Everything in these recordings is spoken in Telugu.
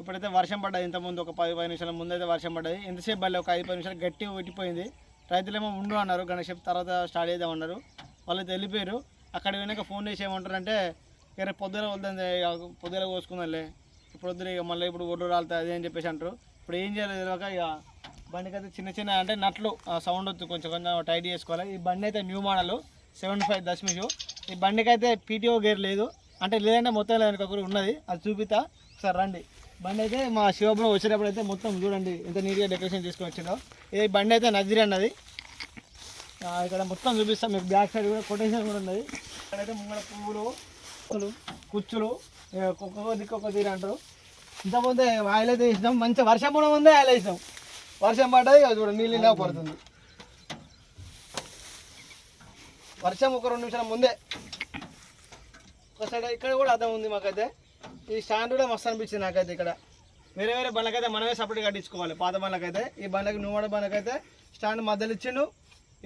ఇప్పుడైతే వర్షం పడ్డది. ఇంతకుముందు ఒక పది పది నిమిషాల ముందు అయితే వర్షం పడ్డది. ఎంతసేపు పడలే ఒక ఐదు పది నిమిషాలు గట్టిగా పెట్టిపోయింది రైతులేమో ఉండు అన్నారు. గణేష్ తర్వాత స్టార్ట్ చేద్దామన్నారు వాళ్ళైతే వెళ్ళిపోయారు. అక్కడ పోయినాక ఫోన్ చేసి ఏమంటారంటే ఇక రేపు పొద్దున వద్దండి. పొద్దున కోసుకుందాంలే. ఇప్పుడు వద్దు ఇక మళ్ళీ ఇప్పుడు ఒడ్డు రాలుతాయి. అదే అని చెప్పేసి అంటారు. ఇప్పుడు ఏం చేయాలి తెలియక ఇక బండికి అయితే చిన్న చిన్న అంటే నట్లు సౌండ్ వద్దు. కొంచెం కొంచెం టైట్ చేసుకోవాలి. ఈ బండి అయితే న్యూ మోడల్ సెవెన్ ఫైవ్ దశమిషు. ఈ బండికి అయితే పీటీఓ గేర్ లేదు. అంటే లేదంటే మొత్తం లేదని ఒకరు ఉన్నది. అది చూపిస్తా. ఒకసారి రండి. బండి అయితే మా శివబ్రో వచ్చేటప్పుడు అయితే మొత్తం చూడండి ఎంత నీట్గా డెకరేషన్ చేసుకొని వచ్చిందో. ఇది బండి అయితే నజీర్ అన్నది. ఇక్కడ మొత్తం చూపిస్తాం మీకు బ్యాక్ సైడ్ కూడా కొటేషన్ కూడా ఉన్నది. ఇక్కడైతే ముంగడ పువ్వులు పూలు కుచ్చులు ఒక్కొక్క దిక్కొక్క తీరు అంటారు. ఇంతకుముందే ఆయిల్ అయితే వేసినాం. మంచి వర్షం కూడా ముందే ఆయిల్ వేసినాం. వర్షం పడ్డది చూడండి నీళ్ళు ఇలా పడుతుంది. వర్షం ఒక రెండు నిమిషాల ముందే. ఒక సైడ్ ఇక్కడ కూడా అర్థం ఉంది మాకైతే. ఈ స్టాండ్ కూడా మస్తు అనిపించింది నాకైతే ఇక్కడ. వేరే వేరే బండ్లకైతే మనమే సపరేట్ కట్టించుకోవాలి. పాత బండ్లకైతే ఈ బండ్లకి నువ్వు బండ్లకైతే స్టాండ్ మధ్యలో ఇచ్చిండు.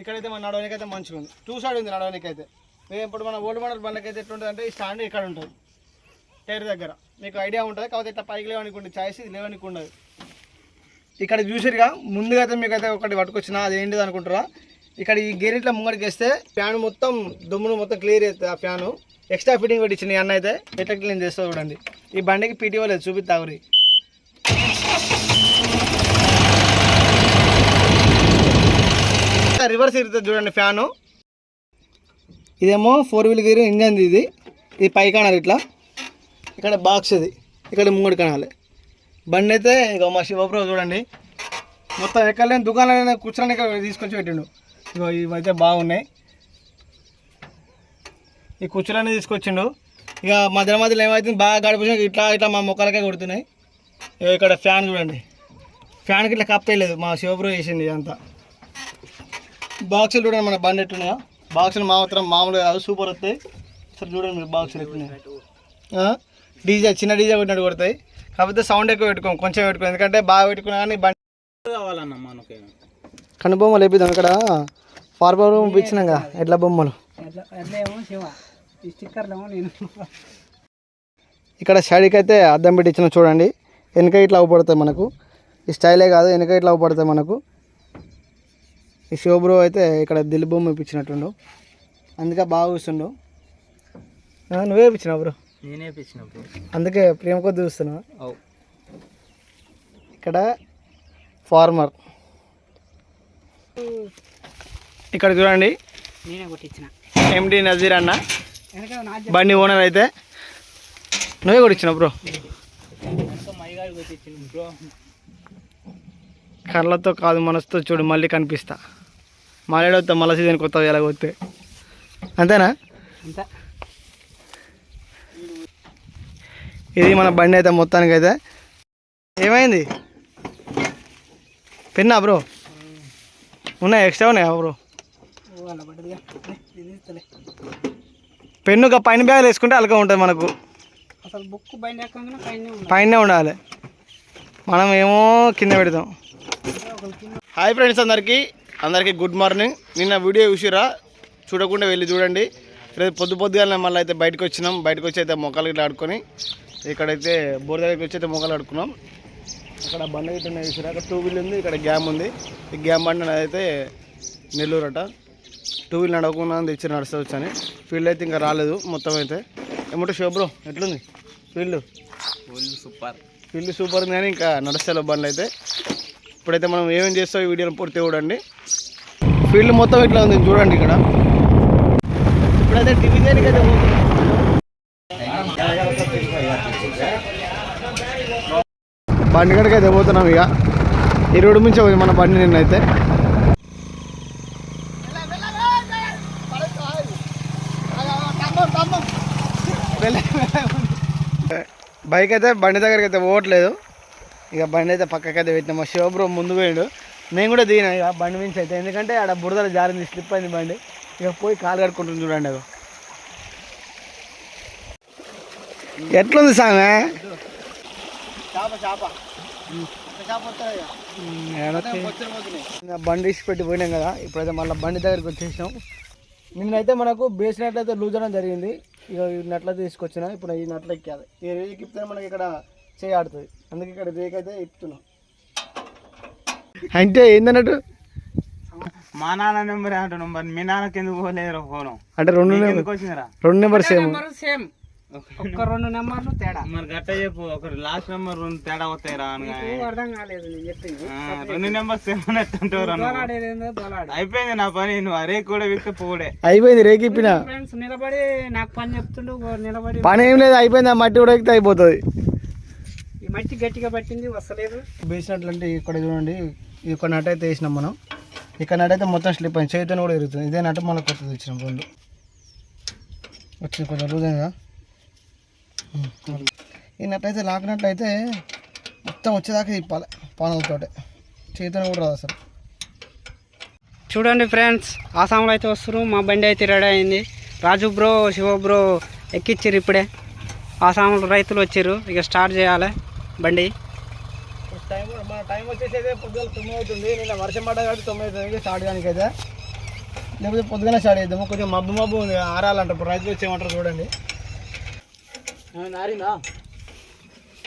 ఇక్కడైతే మన నడవడానికి అయితే మంచిగా ఉంది. టూ సైడ్ ఉంది నడవడానికి అయితే మేము ఇప్పుడు మన ఓల్డ్ మోడల్ బండ్లకైతే ఎట్లుంటుంది అంటే ఈ స్టాండ్ ఇక్కడ ఉంటుంది. టైర్ దగ్గర. మీకు ఐడియా ఉంటుంది. కాకపోతే ఇట్లా పైకి లేవనికి ఉంటుంది చాయిస్ ఇది లేవనుకుండదు. ఇక్కడ చూసిరుగా ముందుగా అయితే మీకు అయితే ఒకటి పట్టుకొచ్చిన అది ఏంటిది అనుకుంటారా ఇక్కడ ఈ గేర్ ఇట్లా ముంగడికి వేస్తే ఫ్యాన్ మొత్తం దుమ్మును మొత్తం క్లియర్ అవుతుంది ఆ ఫ్యాను. ఎక్స్ట్రా ఫిట్టింగ్ పెట్టి ఇచ్చింది అన్న అయితే ఎట్లా క్లీన్ చేస్తా చూడండి. ఈ బండికి పీటీఓ లేదు చూపిస్తావురి రివర్స్ ఇరుతుంది చూడండి ఫ్యాను. ఇదేమో ఫోర్ వీల్ గేర్ ఇంజన్ ఇది. ఇది పై ఇట్లా. ఇక్కడ బాక్స్ ఇది. ఇక్కడ ముంగడి కనాలి బండి అయితే ఇక మా శివప్రభు చూడండి. మొత్తం ఎక్కడలేని దుకాణాలైనా కూర్చొని ఇక్కడ తీసుకొచ్చి పెట్టిండు. ఇగో ఇవైతే బాగున్నాయి. ఈ కుర్చీలన్నీ తీసుకొచ్చిండు. ఇక మధ్య మధ్యలో ఏమవుతుంది బాగా గడిపించిన ఇట్లా ఇట్లా మా మొక్కలకే కొడుతున్నాయి. ఇగో ఇక్కడ ఫ్యాన్ చూడండి. ఫ్యాన్కి ఇట్లా కప్పేయలేదు మా శివప్రభు వేసింది ఇదంతా. బాక్సులు చూడండి మన బండి ఎట్లున్నాయా. బాక్సులు మాత్రం మామూలుగా కాదు సూపర్ వస్తాయి. సరే చూడండి మీరు బాక్సులు ఎట్టున్నాయి డీజే చిన్న డీజే కొట్టినట్టు కొడతాయి. కాకపోతే సౌండ్ ఎక్కువ పెట్టుకోం కొంచెం పెట్టుకోం ఎందుకంటే బాగా పెట్టుకున్నా కానీ బండి కావాలన్న మనకి కను బొమ్మలు వేపిద్దాం ఇక్కడ. ఫార్మర్ బొమ్మ బొమ్మలు. ఈ స్టిక్కర్లు ఏమో నేను. ఇక్కడ సైడ్కి అయితే అద్దం పెట్టి ఇచ్చిన చూడండి. వెనక ఇట్లా అవపడతాయి మనకు. ఈ స్టైలే కాదు వెనక ఇట్లా అవపడతాయి మనకు. ఈ షోబ్రో అయితే ఇక్కడ దిల్ బొమ్మ ఇప్పించినట్టుండు అందుకే బాగా చూస్తుండు. ఆ, నువ్వే ఇప్పించినావు బ్రో? నేనే అందుకే ప్రేమ కొద్ది చూస్తున్నావు? ఇక్కడ ఫార్మర్. ఇక్కడ చూడండి. నేనే కొట్టించిన. ఎండి నజీర్ అన్న. బండి ఓనర్ అయితే. నువ్వే కొట్టించిన బ్రో. కళ్ళతో కాదు మనసుతో చూడు మళ్ళీ కనిపిస్తా. మళ్ళీ వస్తా మళ్ళీ సీజన్ కొత్త ఎలా వస్తే అంతేనా? అంతా. ఇది మన బండి అయితే మొత్తానికి అయితే ఏమైంది? పెన్నా బ్రో. ఉన్నాయి ఎక్స్ట్రా ఉన్నాయా బ్రో పెన్ను పైన బ్యాగ్ వేసుకుంటే అలక ఉంటుంది మనకు. పైన ఉండాలి. పైనే ఉండాలి. మనం ఏమో కింద పెడతాం హాయ్ ఫ్రెండ్స్ అందరికీ. అందరికీ గుడ్ మార్నింగ్ నిన్న వీడియో చూసిరా? చూడకుండా వెళ్ళి చూడండి. రేపు పొద్దు పొద్దుగానే మళ్ళీ అయితే బయటకు వచ్చినాం. బయటకు వచ్చి అయితే మొక్కలు ఇట్లా ఆడుకొని ఇక్కడైతే బోర్ దగ్గరికి వచ్చి అయితే మొక్కలు ఆడుకున్నాం. అక్కడ బండ గిట్ట ఉన్నాయి చూసిరా? అక్కడ టూ వీల్ ఉంది ఇక్కడ గ్యామ్ ఉంది. ఈ గ్యామ్ బండి అయితే నెల్లూరు అట టూ వీల్ నడవకుండా తెచ్చి నడుస్తవచ్చు అని. ఫీల్డ్ అయితే ఇంకా రాలేదు మొత్తం అయితే. ఏమంటే షో బ్రో ఎట్లుంది? ఫీల్డ్ సూపర్ ఫీల్డ్ సూపర్ ఉంది కానీ ఇంకా నడుస్తాయి బండ్లు అయితే. ఇప్పుడైతే మనం ఏమేం చేస్తాం ఈ వీడియోని పూర్తి చూడండి. ఫీల్డ్ మొత్తం ఇట్లా ఉంది చూడండి ఇక్కడ. ఇప్పుడైతే డివిజన్కి అయితే బండి కాడికి అయితే పోతున్నాం ఇక. ఈ రోడ్డు నుంచి పోయి మన బండి నిన్న అయితే. బైక్ అయితే బండి దగ్గరికి అయితే పోవట్లేదు. ఇక బండి అయితే పక్కకి అయితే పెట్టినా. మా శివబ్రో ముందు పోయాడు. నేను కూడా దిగినా ఇక బండి నుంచి అయితే. ఎందుకంటే ఆడ బురదలు జారింది స్లిప్ అయింది బండి. ఇక పోయి కాలు కడుక్కుంటుంది చూడండి అది ఎట్లుంది సామె? చేప చేప. బండి ఇచ్చి పెట్టి పోయినాం కదా ఇప్పుడైతే మళ్ళీ బండి దగ్గరికి వచ్చేసినాం. నిన్నైతే మనకు బేస్ నట్లు అయితే లూజ్ అవడం జరిగింది. ఇక ఈ నట్లు తీసుకొచ్చిన ఇప్పుడు ఈ నట్లు ఎక్కాలి. ఈ ఎక్కితే మనకి ఇక్కడ చేయి ఆడుతుంది. అందుకే ఇక్కడ రేక్ అయితే ఇప్పుతున్నాం. అంటే ఏందన్నట్టు మా నాన్న నెంబర్ అంటున్నాం మరి మీ నాన్నకి ఎందుకు పోలేరు ఫోను? అంటే రెండు నెంబర్ రెండు నెంబర్ సేమ్. సేమ్. ఒక్క రెండు నెంబర్లు తేడా. మరి గట్ట చెప్పు ఒక లాస్ట్ నెంబర్ రెండు తేడా వస్తాయి రా అర్థం కాలేదు నేను చెప్పింది. రెండు నెంబర్ సేమ్ అయిపోయింది నా పని నువ్వు అరే కూడా విక్త పోడే అయిపోయింది రేక్ ఇప్పిన ఫ్రెండ్స్ నిలబడి నాకు పని చెప్తుండు నిలబడి పని ఏం లేదు అయిపోయింది ఆ మట్టి కూడా ఎక్కితే అయిపోతుంది. ఈ మట్టి గట్టిగా పట్టింది వస్తలేదు. వేసినట్లంటే ఇక్కడ చూడండి ఒక నట్ అయితే వేసినాం మనం. ఇక్కడ నట్ అయితే మొత్తం స్లిప్ అయింది చేతితో కూడా ఇరుగుతుంది. ఇదే నట్ మళ్ళీ కొత్తది ఇచ్చినాం రెండు. వచ్చింది కొంచెం లూజైందా ఈ నట్ అయితే లాకినట్లు అయితే మొత్తం వచ్చేదాకా తిప్పాలి పానలతోటే. చేతితో కూడా రాదు అసలు. చూడండి ఫ్రెండ్స్ ఆసాంలో అయితే వస్తారు మా బండి అయితే రెడీ అయింది. రాజు బ్రో శివ బ్రో ఎక్కిచ్చారు ఇప్పుడే. ఆసాంలో రైతులు వచ్చారు. ఇక స్టార్ట్ చేయాలి బండి. టైం మన టైం వచ్చేసి అయితే పొద్దున తొమ్మిది అవుతుంది. నిన్న వర్షం పడ్డా కాబట్టి తొమ్మిది అవుతుంది. స్టార్ట్ అయితే లేకపోతే పొద్దుగానే స్టార్ట్ చేద్దాము. కొంచెం మబ్బు మబ్బు ఉంది. ఆరాలంట ఇప్పుడు రైతులు వచ్చేయమంటారు చూడండి. ఆరిందా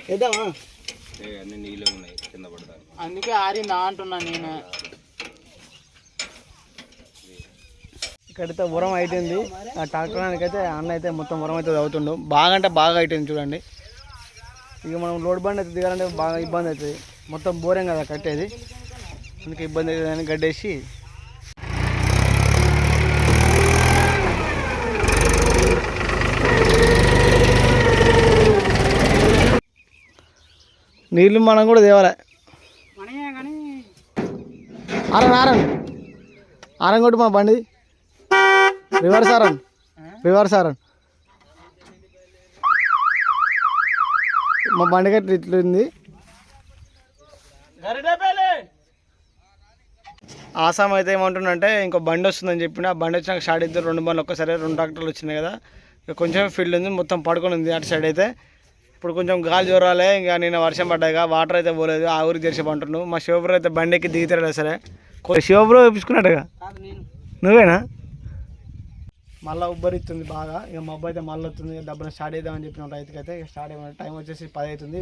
వేద్దామా అందుకే ఆరిందా అంటున్నా నేను. ఇక్కడైతే ఉరం అయిపోయింది. ఆ ట్రాక్టర్ అయితే అన్న అయితే మొత్తం ఉరం అయితే అవుతుండు బాగా అంటే బాగా అయిపోయింది చూడండి. ఇక మనం లోడ్ బండి అయితే దిగాలంటే బాగా ఇబ్బంది అవుతుంది. మొత్తం బోరేం కదా కట్టేది. అందుకే ఇబ్బంది అవుతుంది అని గడ్డేసి నీళ్ళు మనం కూడా తేవాలి. Aaron Aaron. ఆరన్ కొట్టు మా బండి. Reverse horn. Reverse horn. మా బండి గట్ల ఇట్లుంది ఆసాం అయితే ఏమంటుండంటే ఇంకో బండి వస్తుందని చెప్పిన ఆ బండి వచ్చినాక స్టార్ట్ అయితే రెండు బండ్లు ఒక్కసారి రెండు ట్రాక్టర్లు వచ్చినాయి కదా. కొంచెం ఫీల్డ్ ఉంది మొత్తం పడుకొని ఉంది అటు సైడ్ అయితే. ఇప్పుడు కొంచెం గాలి జోరాలే ఇంకా నిన్న వర్షం పడ్డాక వాటర్ అయితే పోలేదు ఆ ఊరికి తెరిచి పంటున్నావు మా శివబ్రో అయితే బండి ఎక్కి దిగుతాడు సరే కొ- శివబ్రో నేను. నువ్వేనా? మళ్ళీ ఉబ్బరిస్తుంది బాగా. ఇక మా అబ్బాయి అయితే మళ్ళీ వస్తుంది డబ్బులు స్టార్ట్ చేద్దామని చెప్పిన రైతుకి అయితే ఇక స్టార్ట్ అయ్యే టైం వచ్చేసి పది అవుతుంది.